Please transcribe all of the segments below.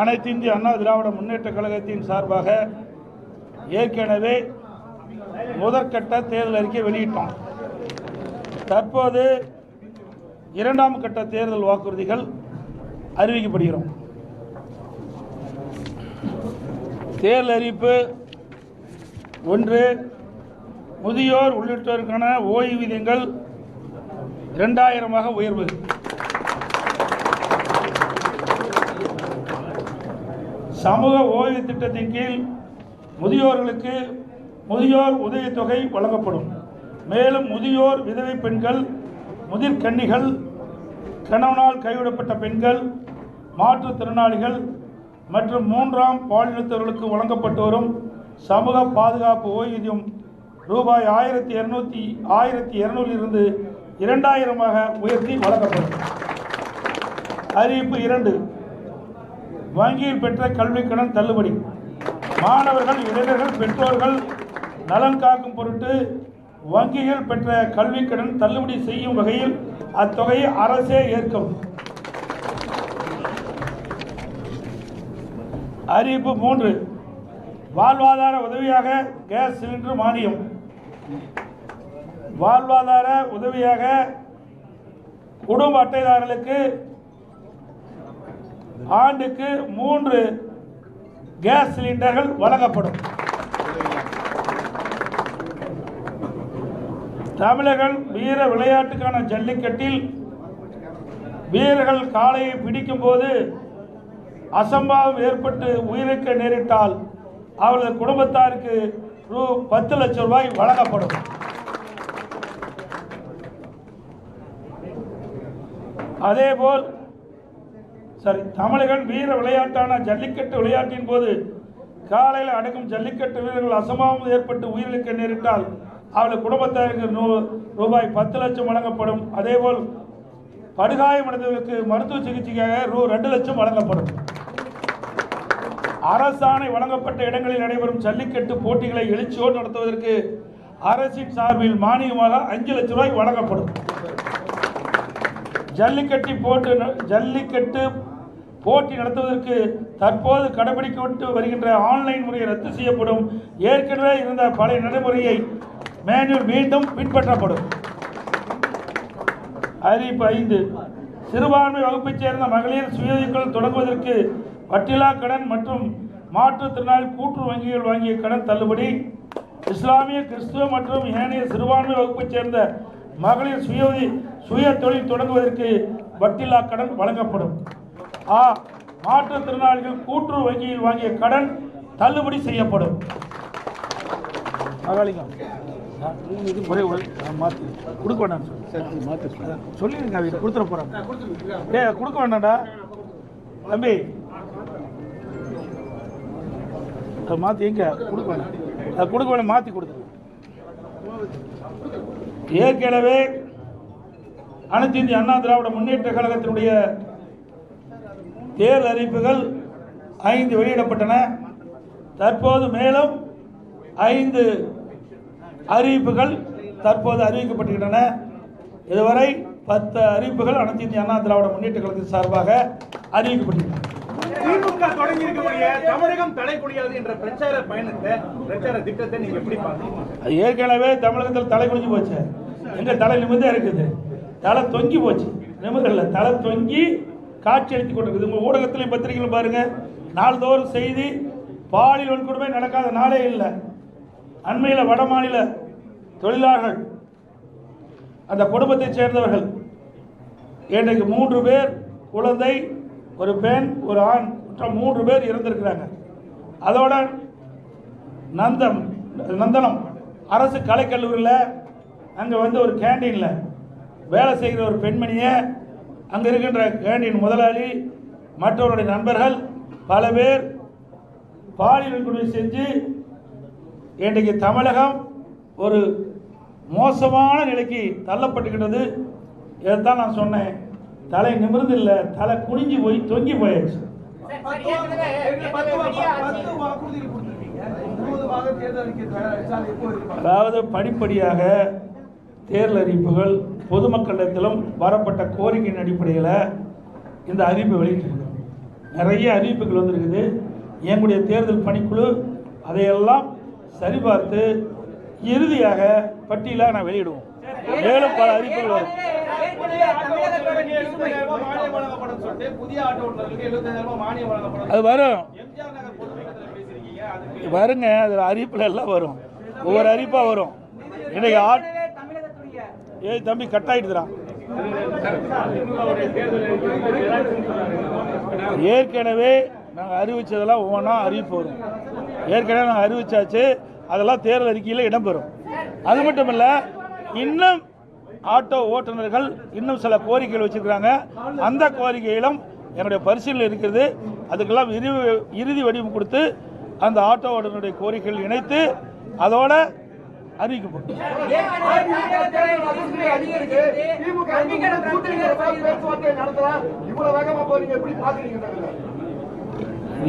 அனைத்து இந்திய அண்ணா திராவிட முன்னேற்ற கழகத்தின் சார்பாக ஏற்கனவே முதற்கட்ட தேர்தல் அறிக்கை வெளியிட்டோம். தற்போது இரண்டாம் கட்ட தேர்தல் வாக்குறுதிகள் அறிவிக்கப்படுகிறோம். தேர்தல் அறிவிப்பு ஒன்று முதியோர் உள்ளிட்டோருக்கான ஓய்வூதியங்கள் இரண்டாயிரமாக உயர்வு. சமூக ஓய்வு திட்டத்தின் கீழ் முதியோர்களுக்கு முதியோர் உதவித்தொகை வழங்கப்படும். மேலும் முதியோர் விதவை பெண்கள் முதிர்கன்னிகள் கணவனால் கைவிடப்பட்ட பெண்கள் மாற்றுத்திறனாளிகள் மற்றும் மூன்றாம் பாலினத்தவர்களுக்கு வழங்கப்பட்டு வரும் சமூக பாதுகாப்பு ஓய்வூதியம் ரூபாய் ஆயிரத்தி இரநூத்தி ஆயிரத்தி இரநூறிலிருந்து இரண்டாயிரமாக உயர்த்தி வழங்கப்படும். அறிவிப்பு இரண்டு. வங்கியில் பெற்ற கல்வி கடன் தள்ளுபடி. மாணவர்கள் இளைஞர்கள் பெற்றோர்கள் நலன் காக்கும் பொருட்டு வங்கிகள் பெற்ற கல்வி கடன் தள்ளுபடி செய்யும் வகையில் அத்தொகையை அரசே ஏற்கும். அறிவிப்பு மூன்று. வாழ்வாதார உதவியாக கேஸ் சிலிண்டர் மானியம். வாழ்வாதார உதவியாக குடும்ப அட்டைதாரர்களுக்கு ஆண்டுக்கு மூன்று கேஸ் சிலிண்டர்கள் வழங்கப்படும். தமிழர்கள் வீர விளையாட்டுக்கான ஜல்லிக்கட்டில் வீரர்கள் காளையை பிடிக்கும் போது அசம்பாவம் ஏற்பட்டு உயிரிழக்க நேரிட்டால் அவரது குடும்பத்தாருக்கு ரூ பத்து லட்சம் ரூபாய் வழங்கப்படும். அதேபோல் சரி தமிழகன் வீர விளையாட்டான ஜல்லிக்கட்டு விளையாட்டின் போது காலையில் அடக்கும் ஜல்லிக்கட்டு வீரர்கள் அசம்பாவம் ஏற்பட்டு உயிரிழக்க நேரிட்டால் அவர்கள் குடும்பத்தாருக்கு நூ- ரூபாய் பத்து லட்சம் வழங்கப்படும். அதேபோல் படுகாயமடைந்தவர்களுக்கு மருத்துவ சிகிச்சைக்காக ரூ ரெண்டு லட்சம் வழங்கப்படும். அரசாணை வழங்கப்பட்ட இடங்களில் நடைபெறும் ஜல்லிக்கட்டு போட்டிகளை எழுச்சியோடு நடத்துவதற்கு அரசின் சார்பில் மானியமாக அஞ்சு லட்சம் ரூபாய் வழங்கப்படும். ஜல்லிக்கட்டு போட்டு ஜல்லிக்கட்டு போட்டி நடத்துவதற்கு தற்போது கடைபிடிக்கப்பட்டு வருகின்ற ஆன்லைன் முறையை ரத்து செய்யப்படும். ஏற்கனவே இருந்த பழைய நடைமுறையை மேனுவல் மீண்டும் பின்பற்றப்படும். அறிவிப்பு ஐந்து. சிறுபான்மை வகுப்பைச் சேர்ந்த மகளிர் சுயதொழில் தொடங்குவதற்கு வட்டிலா கடன் மற்றும் மாற்றுத்திறனாளி கூட்டு வங்கிகள் வாங்கிய கடன் தள்ளுபடி. இஸ்லாமிய கிறிஸ்துவ மற்றும் ஏனைய சிறுபான்மை வகுப்பைச் சேர்ந்த மகளிர் சுய சுய தொழில் தொடங்குவதற்கு வட்டிலா கடன் வழங்கப்படும். ஆ மாற்றுத்திறனாளிகள் கூட்டுறவு வங்கியில் வாங்கிய கடன் தள்ளுபடி செய்யப்படும். ஒரே ஒரு மாற்றி கொடுக்க வேண்டாம் சொல்லிடுங்க அவங்க கொடுத்துட போகிறாங்க டே கொடுக்க வேண்டாம்டா. தம்பி. மாற்றி எங்க? கொடுக்க வேண்டாம். அதை கொடுக்க வேண்டாம் மாற்றி கொடுத்துருங்க ஏற்கனவே அனைத்து இந்திய அண்ணா திராவிட முன்னேற்ற கழகத்தினுடைய தேர்தல் அறிவிப்புகள் ஐந்து வெளியிடப்பட்டன. தற்போது மேலும் ஐந்து அறிவிப்புகள் தற்போது அறிவிக்கப்பட்டுகின்றன. இதுவரை பத்து அறிவிப்புகள் அனைத்து இந்திய அண்ணா திராவிட முன்னேற்ற கழகத்தின் சார்பாக அறிவிக்கப்பட்டுள்ளன. திமுக தொடங்கி இருக்கக்கூடிய தமிழகம் தலைக்குடியாது என்ற பிரச்சார பயணத்தை பிரச்சார திட்டத்தை நீங்க எப்படி பாக்குறீங்க அது ஏற்கனவே தமிழகத்தில் தலை குனிஞ்சு போச்சு. எங்க தலை நிமிர்ந்தே இருக்குது. தலை தொங்கி போச்சு. நிமிர்ல தலை தொங்கி காட்சி அளித்து கொண்டிருக்குது ஊடகத்திலையும் பத்திரிகைகளும் பாருங்க. நாள்தோறும் செய்தி பாலியல் வன்கொடுமை நடக்காத நாளே இல்லை. அண்மையில் வட மாநில தொழிலாளர்கள் அந்த குடும்பத்தைச் சேர்ந்தவர்கள் இன்றைக்கு மூன்று பேர் குழந்தை ஒரு பெண் ஒரு ஆண் மற்ற மூன்று பேர் இறந்திருக்கிறாங்க. அதோட நந்தம் நந்தனம் அரசு கலைக்கல்லூரியில் அங்கே வந்து ஒரு கேண்டீனில் வேலை செய்கிற ஒரு பெண்மணியை அங்கே இருக்கின்ற கேண்டீன் முதலாளி மற்றவருடைய நண்பர்கள் பல பேர் பாலியல் வன்கொடுமை செஞ்சு இன்றைக்கு தமிழகம் ஒரு மோசமான நிலைக்கு தள்ளப்பட்டுக்கிட்டது. இதைத்தான் நான் சொன்னேன். தலை நிமிர்ந்து இல்லை தலை குனிஞ்சு போய் தொங்கி போயாச்சு? அதாவது படிப்படியாக தேர்தல் அறிவிப்புகள் பொதுமக்களிடத்திலும் வரப்பட்ட கோரிக்கையின் அடிப்படையில் இந்த அறிவிப்பை வெளியிட்டிருக்கிறோம். நிறைய அறிவிப்புகள் வந்திருக்குது. எங்களுடைய தேர்தல் பணிக்குழு அதையெல்லாம் சரிபார்த்து இறுதியாக பட்டியலாக நான் வெளியிடுவோம். மேலும் பல அறிவிப்புகள் வரும். அது வரும். வருங்க அதில் அறிவிப்பில் எல்லாம் வரும். ஒவ்வொரு அறிவிப்பாக வரும். இன்னைக்கு ஆட் ஏய் தம்பி கட் ஆயிடுதுறான் ஏற்கனவே நாங்கள் அறிவிச்சதெல்லாம் ஒவ்வொன்றா அறிவிப்பு வரும். ஏற்கனவே நாங்கள் அறிவிச்சாச்சு அதெல்லாம் தேர்தல் அறிக்கையில் இடம்பெறும் அது மட்டும் இல்லை இன்னும் ஆட்டோ ஓட்டுநர்கள் இன்னும் சில கோரிக்கைகள் வச்சிருக்கிறாங்க. அந்த கோரிக்கையிலும் என்னுடைய பரிசீலனை இருக்கிறது. அதுக்கெல்லாம் இறுதி இறுதி வடிவம் கொடுத்து அந்த ஆட்டோ ஓட்டுநருடைய கோரிக்கைகள் இணைத்து அதோட அறிவிக்கப்படும்.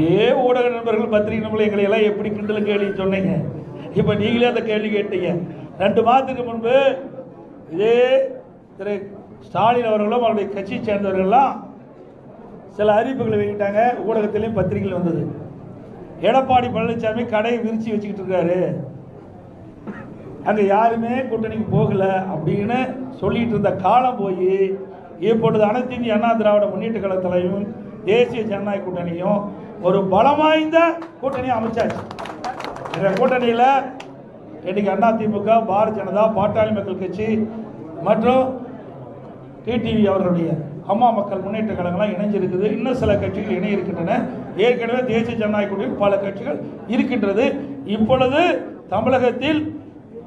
இதே ஊடக நண்பர்கள் பத்திரிகை நண்பர்கள் எங்களை எல்லாம் எப்படி கிண்டல் கேள்வி சொன்னீங்க? இப்போ நீங்களே அந்த கேள்வி கேட்டீங்க. ரெண்டு மாதத்துக்கு முன்பு இதே திரு ஸ்டாலின் அவர்களும் அவருடைய கட்சியை சேர்ந்தவர்கள்லாம் சில அறிவிப்புகளை வெளியிட்டாங்க. ஊடகத்திலையும் பத்திரிகையில் வந்தது. எடப்பாடி பழனிசாமி கடையை விரிச்சு வச்சுக்கிட்டு இருக்காரு. அங்கே யாருமே கூட்டணிக்கு போகலை அப்படின்னு சொல்லிட்டு இருந்த காலம் போய் இப்பொழுது அனைத்து இந்திய அண்ணா திராவிட முன்னேற்ற கழகத்திலையும் தேசிய ஜனநாயக கூட்டணியும் ஒரு பலம் வாய்ந்த கூட்டணியை அமைச்சாச்சு. இந்த கூட்டணியில் இன்னைக்கு அண்ணா திமுக பாரதிய ஜனதா பாட்டாளி மக்கள் கட்சி மற்றும் டிடிவி அவர்களுடைய அம்மா மக்கள் முன்னேற்ற கழகம்லாம் இணைஞ்சிருக்குது. இன்னும் சில கட்சிகள் இணை இருக்கின்றன ஏற்கனவே தேசிய ஜனநாயக கூட்டணியில் பல கட்சிகள் இருக்கின்றது. இப்பொழுது தமிழகத்தில்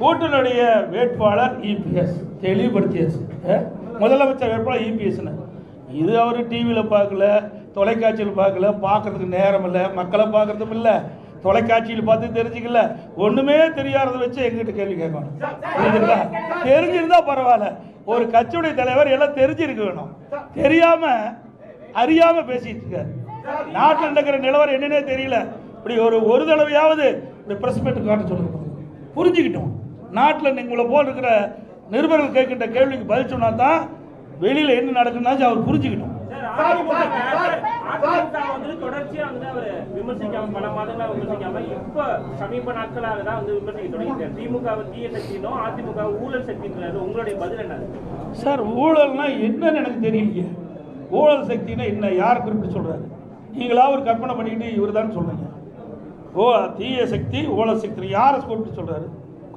கூட்டணியுடைய வேட்பாளர் இபிஎஸ் தெளிவுபடுத்தியாச்சு. அஹ், முதலமைச்சர் வேட்பாளர் இபிஎஸ்னு இது அவர் டிவியில் பார்க்கல தொலைக்காட்சியில் பார்க்கல பார்க்கறதுக்கு நேரம் இல்லை மக்களை பார்க்கறதும் இல்லை தொலைக்காட்சியில் பார்த்து தெரிஞ்சுக்கல. ஒண்ணுமே தெரியாததை வச்சு எங்கிட்ட கேள்வி கேட்கணும். புரியுதுங்களா தெரிஞ்சிருந்தா? பரவாயில்ல. ஒரு கட்சியுடைய தலைவர் எல்லாம் தெரிஞ்சிருக்க வேணும். தெரியாம அறியாம பேசிட்டு இருக்காரு. நாட்டில் நடக்கிற நிலவரம் என்னன்னே தெரியல. இப்படி ஒரு ஒரு தடவையாவது இந்த பிரஸ் மீட் காட்ட சொல்லுங்க. புரிஞ்சுக்கிட்டோம். நாட்டில் உங்களை போல் இருக்கிற நிருபர்கள் கேட்கின்ற கேள்விக்கு பதில் சொன்னா தான் வெளியில என்ன நடக்குதுன்னா அவர் என்ன? சார் ஊழல்னா என்னன்னு எனக்கு தெரியலையே. ஊழல் சக்தினா என்ன? யார் குறிப்பிட்டு சொல்றாரு? நீங்களா ஒரு கற்பனை பண்ணிக்கிட்டு இவர் தான் சொல்றீங்க. ஓ தீய சக்தி ஊழல் சக்தி யாரை குறிப்பிட்டு சொல்றாரு?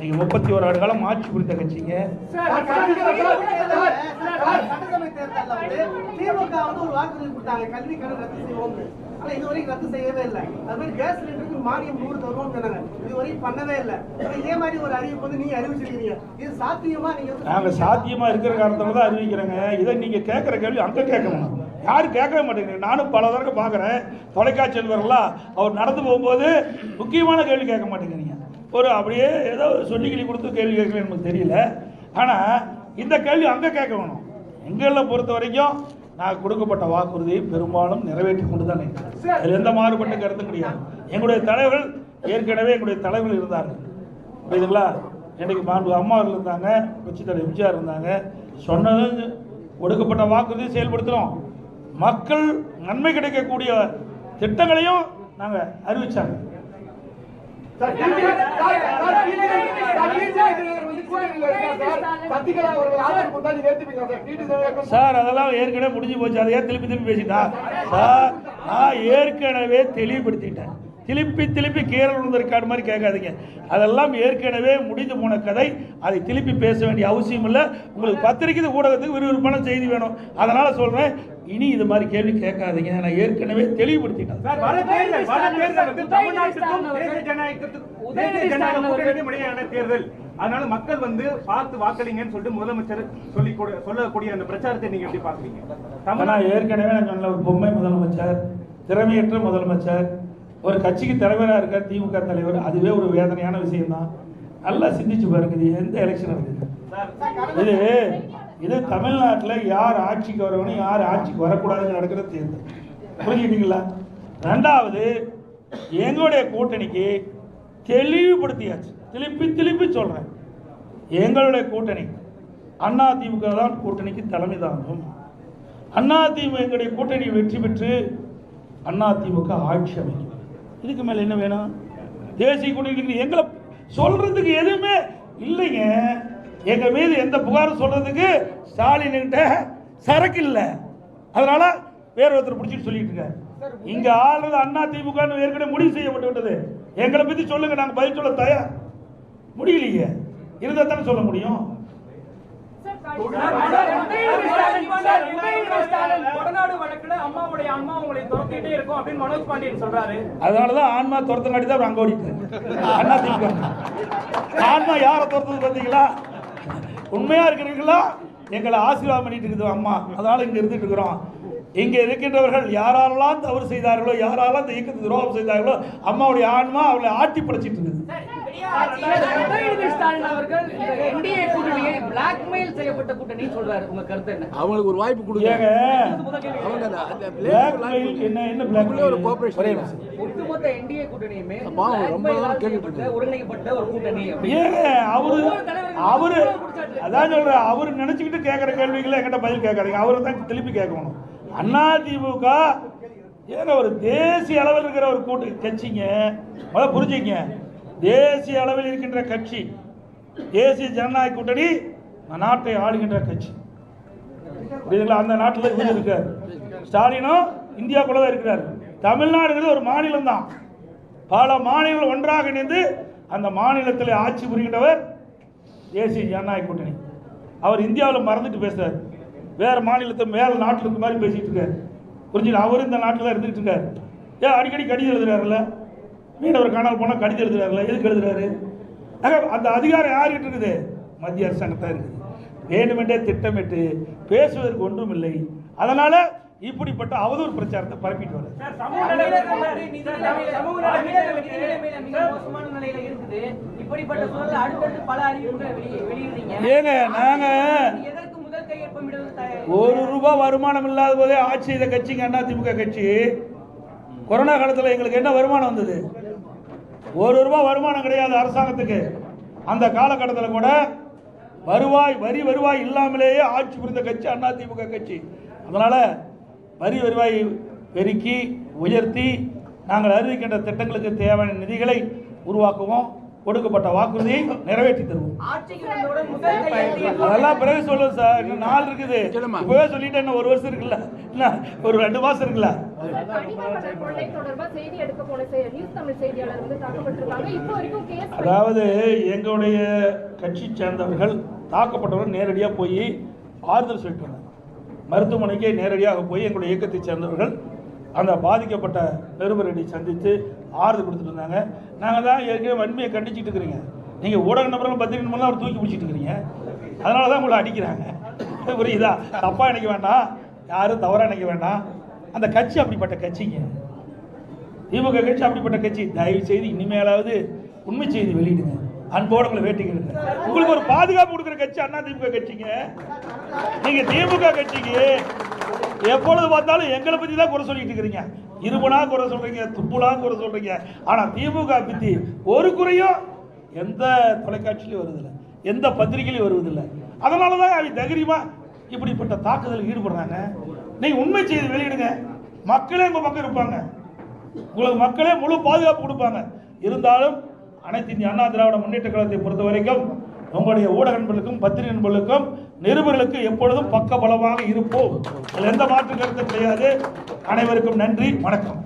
நீங்கள் முப்பத்தி ஒரு ஆண்டு காலம் ஆட்சி புரிந்த கட்சிங்க. ரத்து செய்யவே இல்லை. அது மாதிரி கேஸ் சிலிண்டருக்கு மானியம் நூறு தருவோம்னு சொன்னாங்க. இது வரைக்கும் பண்ணவே இல்லை. இதே மாதிரி ஒரு அறிவிப்பு வந்து நீங்க அறிவிச்சிருக்கீங்க. இது சாத்தியமா? நீங்க நாங்கள் சாத்தியமாக இருக்கிற காரணத்தால தான் அறிவிக்கிறேங்க. இதை நீங்கள் கேட்குற கேள்வி அங்கே கேட்கணும். யாரும் கேட்கவே மாட்டேங்கிறீங்க நானும் பல தடவை பார்க்குறேன். தொலைக்காட்சியில் வரலாம். அவர் நடந்து போகும்போது முக்கியமான கேள்வி கேட்க மாட்டேங்கிறீங்க. ஒரு அப்படியே ஏதோ ஒரு சொல்லிக்கிளி கொடுத்து கேள்வி கேட்கல நமக்கு தெரியல. ஆனால் இந்த கேள்வி அங்கே கேட்க வேணும். எங்களை பொறுத்த வரைக்கும் நான் கொடுக்கப்பட்ட வாக்குறுதியை பெரும்பாலும் நிறைவேற்றி கொண்டு தான் இருக்கிறேன் அதில் எந்த மாறுபட்ட கருத்தும் கிடையாது. எங்களுடைய தலைவர்கள் ஏற்கனவே எங்களுடைய தலைவர்கள் இருந்தார்கள். புரியுதுங்களா? இன்னைக்கு மாண்பு அம்மா அவர்கள் இருந்தாங்க கட்சி தலைவர் எம்ஜிஆர் இருந்தாங்க சொன்னது கொடுக்கப்பட்ட வாக்குறுதியை செயல்படுத்துகிறோம் மக்கள் நன்மை கிடைக்கக்கூடிய திட்டங்களையும் நாங்கள் அறிவிச்சாங்க. சார் அதெல்லாம் ஏற்கனவே முடிஞ்சு போச்சு. அதை ஏன் திருப்பி திருப்பி பேசிட்டா? சார் நான் ஏற்கனவே தெளிவுபடுத்திட்டேன். திருப்பி திருப்பி கீரல் விழுந்த மாதிரி கேட்காதீங்க. அதெல்லாம் ஏற்கனவே முடிந்து போன கதை. அதை திருப்பி பேச வேண்டிய அவசியம் இல்லை. உங்களுக்கு பத்திரிக்கை ஊடகத்துக்கு விறுவிறுப்பான செய்தி வேணும். அதனால் சொல்கிறேன் இனி இது மாதிரி கேள்வி கேட்காதீங்க. நான் ஏற்கனவே தெளிவுபடுத்திட்டேன். தேர்தல் அதனால மக்கள் வந்து பார்த்து வாக்களிங்கன்னு சொல்லிட்டு முதலமைச்சர் சொல்லி கொடு- சொல்லக்கூடிய அந்த பிரச்சாரத்தை நீங்க எப்படி பாக்குறீங்க தமிழ்நாடு ஏற்கனவே நான் சொன்ன ஒரு பொம்மை முதலமைச்சர் திறமையற்ற முதலமைச்சர் ஒரு கட்சிக்கு தலைவராக இருக்கார் திமுக தலைவர் அதுவே ஒரு வேதனையான விஷயம்தான். நல்லா சிந்திச்சு பாருங்க இது எந்த எலெக்ஷன் இருக்குது இது இது தமிழ்நாட்டில் யார் ஆட்சிக்கு வரணும் யார் ஆட்சிக்கு வரக்கூடாதுன்னு நடக்கிற தேர்தல் புரிஞ்சுக்கிட்டீங்களா? ரெண்டாவது எங்களுடைய கூட்டணிக்கு தெளிவுபடுத்தியாச்சு. திருப்பி திருப்பி சொல்கிறேன் எங்களுடைய கூட்டணி அண்ணா திமுக தான் கூட்டணிக்கு தலைமை தாங்கும். அண்ணா திமுக எங்களுடைய கூட்டணி வெற்றி பெற்று அண்ணா திமுக ஆட்சி அமைக்கும். இதுக்கு மேலே என்ன வேணும்? தேசிய கூட்டணி எங்களை சொல்றதுக்கு எதுவுமே இல்லைங்க. எங்க மீது எந்த புகாரும் சொல்றதுக்கு ஸ்டாலின் கிட்ட சரக்கு இல்லை. அதனால வேற ஒருத்தர் பிடிச்சிட்டு சொல்லிட்டு இருக்காரு. இங்க ஆளுநர் அண்ணா திமுக ஏற்கனவே முடிவு செய்யப்பட்டு விட்டது. எங்களை பத்தி சொல்லுங்க நாங்க பதில் சொல்ல தயார் முடியலையே. இருந்தா தானே சொல்ல முடியும். அதனாலதான் ஆன்மா துரத்தங்காட்டி தான் அங்க ஓடிட்டு அண்ணா திமுக. ஆன்மா யாரை துரத்துது பார்த்தீங்களா? உண்மையா இருக்கிறீங்களா எங்களை ஆசீர்வாதம் பண்ணிட்டு இருக்குது அம்மா. அதனால இங்க இருந்துட்டு இருக்கிறோம் இங்க இருக்கின்றவர்கள் யாரெல்லாம் தவறு செய்தார்களோ யாரெல்லாம் இந்த இயக்கத்துக்கு துரோகம் செய்தார்களோ அம்மாவுடைய ஆன்மா அவளை ஆட்டி படைச்சிட்டு இருக்குது உதயநிதி ஸ்டாலின் அவர்கள் இந்த என்டிஏ கூட்டணியை பிளாக்மெயில் செய்யப்பட்ட கூட்டணி சொல்றாரு உங்க கருத்து என்ன அவங்களுக்கு ஒரு வாய்ப்பு கொடுங்க அவரு அவரு அதான் சொல்றேன் அவரு நினைச்சுக்கிட்டு கேட்கிற கேள்விகளை என்கிட்ட பதில் கேட்காதீங்க. அவரு தான் திருப்பி கேட்கணும். அண்ணா திமுக ஏங்க ஒரு தேசிய அளவில் இருக்கிற ஒரு கூட்டு கட்சிங்க. முதல்ல புரிஞ்சுங்க. தேசிய அளவில் இருக்கின்ற கட்சி தேசிய ஜனநாயக கூட்டணி நாட்டை ஆளுகின்ற கட்சி. புரியுதுங்களா? அந்த நாட்டில் இவர் இருக்கார் ஸ்டாலினும் இந்தியாக்குள்ள தான் இருக்கிறார். தமிழ்நாடுங்கிறது ஒரு மாநிலம் தான் பல மாநிலங்கள் ஒன்றாக இணைந்து அந்த மாநிலத்தில் ஆட்சி புரிகின்றவர் தேசிய ஜனநாயக கூட்டணி. அவர் இந்தியாவில் மறந்துட்டு பேசுறாரு. வேற மாநிலத்தை மேல நாட்டில் இருக்க மாதிரி பேசிட்டு இருக்காரு. புரிஞ்சுல அவர் இந்த நாட்டில் தான் இருந்துகிட்டு இருக்காரு. ஏன் அடிக்கடி கடிதம் எழுதுறாருல்ல? மீனவர் காணாமல் போனால் கடிதம் எழுதுறாருல்ல எதுக்கு எழுதுறாரு? அந்த அதிகாரம் யார்கிட்ட இருக்குது? மத்திய அரசாங்கம் தான் இருக்குது. வேண்டுமென்றே திட்டமிட்டு பேசுவதற்கு ஒன்றும் இல்லை அதனால இப்படிப்பட்ட அவதூறு பிரச்சாரத்தை பரப்பிட்டு வெளியிடுறீங்க. ஏங்க நாங்க ஒரு ரூபாய் வருமானம் இல்லாத போதே ஆட்சி செய்த கட்சிங்க அண்ணா திமுக கட்சி. கொரோனா காலத்தில் எங்களுக்கு என்ன வருமானம் வந்தது? ஒரு ரூபா வருமானம் கிடையாது அரசாங்கத்துக்கு. அந்த காலகட்டத்தில் கூட வருவாய் வரி வருவாய் இல்லாமலேயே ஆட்சி புரிந்த கட்சி அண்ணா திமுக கட்சி. அதனால் வரி வருவாய் பெருக்கி உயர்த்தி நாங்கள் அறிவிக்கின்ற திட்டங்களுக்கு தேவையான நிதிகளை உருவாக்குவோம். கொடுக்கப்பட்ட வாக்குறுதியை நிறைவேற்றி தருவோம். அதெல்லாம் பிறகு சொல்லுவோம் சார். இன்னும் நாள் இருக்குது. இப்பவே சொல்லிட்டேன். இன்னும் ஒரு வருஷம் இருக்குல்ல. ஒரு ரெண்டு மாசம் இருக்குல்ல? அதாவது எங்களுடைய கட்சி சேர்ந்தவர்கள் தாக்கப்பட்டவர்கள் நேரடியாக போய் ஆறுதல் சொல்லிட்டு வந்தாங்க. மருத்துவமனைக்கே நேரடியாக போய் எங்களுடைய இயக்கத்தை சேர்ந்தவர்கள் அந்த பாதிக்கப்பட்ட பெருமரடி சந்தித்து ஆறுதல் கொடுத்துட்டு இருந்தாங்க நாங்கள் தான் ஏற்கனவே வன்மையை கண்டிச்சிட்டு இருக்கிறீங்க. நீங்கள் ஊடக நபர்கள் பத்திரிகை மூலம் அவர் தூக்கி பிடிச்சிட்டு இருக்கிறீங்க. அதனால தான் உங்களை அடிக்கிறாங்க. புரியுதா? தப்பாக நினைக்க வேண்டாம். யாரும் தவறாக நினைக்க வேண்டாம். அந்த கட்சி அப்படிப்பட்ட கட்சிங்க. திமுக கட்சி அப்படிப்பட்ட கட்சி. தயவு செய்து இனிமேலாவது உண்மை செய்தி வெளியிடுங்க. அன்போடு உங்களை வேட்டிக்கிறது உங்களுக்கு ஒரு பாதுகாப்பு கொடுக்குற கட்சி அண்ணா திமுக கட்சிங்க. நீங்க திமுக கட்சிக்கு எப்பொழுது பார்த்தாலும் எங்களை பத்தி தான் குறை சொல்லிட்டு இருக்கிறீங்க. இருமுனா குறை சொல்றீங்க துப்புலா குறை சொல்றீங்க. ஆனா திமுக பத்தி ஒரு குறையும் எந்த தொலைக்காட்சியிலும் வருதில்லை எந்த பத்திரிகையிலும் வருவதில்லை. அதனால தான் அவங்க தைரியமா இப்படிப்பட்ட தாக்குதலில் ஈடுபடுறாங்க. நீ உண்மை செய்தி வெளியிடுங்க. மக்களே உங்க பக்கம் இருப்பாங்க. உங்களுக்கு மக்களே முழு பாதுகாப்பு கொடுப்பாங்க. இருந்தாலும் அனைத்து இந்திய அண்ணா திராவிட முன்னேற்ற கழகத்தை பொறுத்த வரைக்கும் உங்களுடைய ஊடக நண்பர்களுக்கும் பத்திரிகை நண்பர்களுக்கும் நிருபர்களுக்கு எப்பொழுதும் பக்க பலமாக இருப்போம். அதில் எந்த மாற்று கருத்தும் கிடையாது. அனைவருக்கும் நன்றி. வணக்கம்.